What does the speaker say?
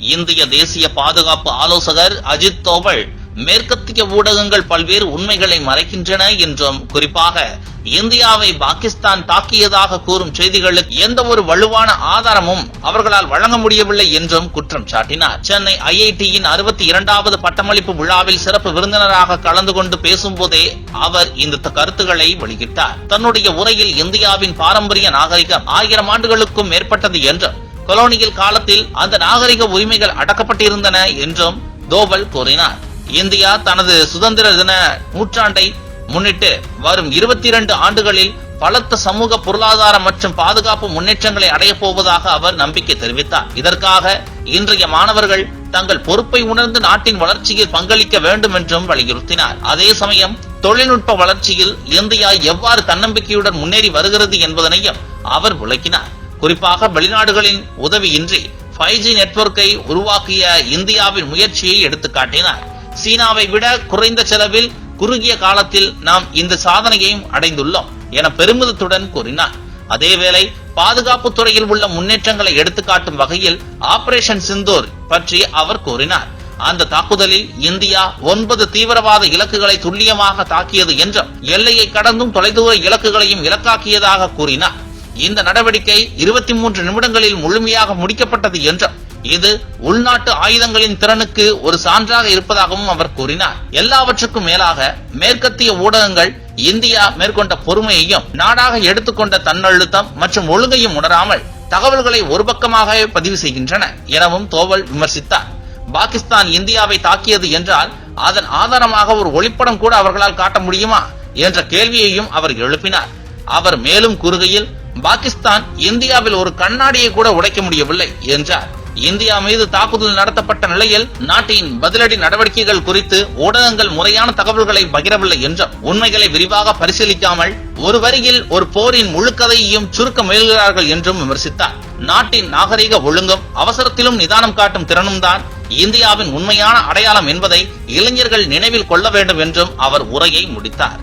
இந்திய தேசிய பாதுகாப்பு ஆலோசகர் அஜித் தோவல் மேற்கத்திய ஊடகங்கள் பல்வேறு உண்மைகளை மறைக்கின்றன என்றும் குறிப்பாக இந்தியாவை பாகிஸ்தான் தாக்கியதாக கூறும் செய்திகளுக்கு எந்த ஒரு வலுவான ஆதாரமும் அவர்களால் வழங்க முடியவில்லை என்றும் குற்றம் சாட்டினார். சென்னை ஐஐடியின் அறுபத்தி இரண்டாவது பட்டமளிப்பு விழாவில் சிறப்பு விருந்தினராக கலந்து கொண்டு பேசும்போதே அவர் இந்த கருத்துக்களை வெளியிட்டார். தன்னுடைய உரையில் இந்தியாவின் பாரம்பரிய நாகரிகம் ஆயிரம் ஆண்டுகளுக்கும் மேற்பட்டது என்றும் கொலோனியல் காலத்தில் அந்த நாகரிக உரிமைகள் அடக்கப்பட்டிருந்தன என்றும் தோவல் கூறினார். இந்தியா தனது சுதந்திர தின நூற்றாண்டை முன்னிட்டு வரும் இருபத்தி இரண்டு ஆண்டுகளில் பலத்த சமூக பொருளாதார மற்றும் பாதுகாப்பு முன்னேற்றங்களை அடையப் போவதாக அவர் நம்பிக்கை தெரிவித்தார். இதற்காக இன்றைய மாணவர்கள் தங்கள் பொறுப்பை உணர்ந்து நாட்டின் வளர்ச்சியில் பங்களிக்க வேண்டும் என்றும் வலியுறுத்தினார். அதே சமயம் தொழில்நுட்ப வளர்ச்சியில் இந்தியா எவ்வாறு தன்னம்பிக்கையுடன் முன்னேறி வருகிறது என்பதனையும் அவர் விளக்கினார். குறிப்பாக வெளிநாடுகளின் உதவியின்றி ஃபைவ் ஜி நெட்வொர்க்கை உருவாக்கிய இந்தியாவின் முயற்சியை எடுத்துக்காட்டினார். சீனாவை விட குறைந்த செலவில் குறுகிய காலத்தில் நாம் இந்த சாதனையையும் அடைந்துள்ளோம் என பெருமிதத்துடன் கூறினார். அதேவேளை பாதுகாப்பு துறையில் உள்ள முன்னேற்றங்களை எடுத்துக்காட்டும் வகையில் ஆபரேஷன் சிந்தூர் பற்றி அவர் கூறினார். அந்த தாக்குதலில் இந்தியா ஒன்பது தீவிரவாத இலக்குகளை துல்லியமாக தாக்கியது என்றும் எல்லையை கடந்தும் தொலைதூர இலக்குகளையும் இலக்காக்கியதாக கூறினார். இந்த நடவடிக்கை இருபத்தி மூன்று நிமிடங்களில் முழுமையாக முடிக்கப்பட்டது என்றும் இது உள்நாட்டு ஆயுதங்களின் திறனுக்கு ஒரு சான்றாக இருப்பதாகவும் அவர் கூறினார். எல்லாவற்றுக்கும் மேலாக மேற்கத்திய ஊடகங்கள் இந்தியா மேற்கொண்ட பொறுமையையும் நாடாக எடுத்துக்கொண்ட தன்னழுத்தம் மற்றும் ஒழுங்கையும் உணராமல் தகவல்களை ஒரு பக்கமாக பதிவு செய்கின்றன எனவும் தோவல் விமர்சித்தார். பாகிஸ்தான் இந்தியாவை தாக்கியது என்றால் அதன் ஆதாரமாக ஒரு ஒளிப்படம் கூட அவர்களால் காட்ட முடியுமா? என்ற கேள்வியையும் அவர் எழுப்பினார். அவர் மேலும் கூறுகையில் பாகிஸ்தான் இந்தியாவில் ஒரு கண்ணாடியை கூட உடைக்க முடியவில்லை என்றார். இந்தியா மீது தாக்குதல் நடத்தப்பட்ட நிலையில் நாட்டின் பதிலடி நடவடிக்கைகள் குறித்து ஊடகங்கள் முறையான தகவல்களை பகிரவில்லை என்றும் உண்மைகளை விரிவாக பரிசீலிக்காமல் ஒரு வரியில் ஒரு போரின் முழுக்கதையையும் சுருக்க முயல்கிறார்கள் என்றும் விமர்சித்தார். நாட்டின் நாகரிக ஒழுங்கும் அவசரத்திலும் நிதானம் காட்டும் திறனும் தான் இந்தியாவின் உண்மையான அடையாளம் என்பதை இளைஞர்கள் நினைவில் கொள்ள வேண்டும் என்றும் அவர் உரையை முடித்தார்.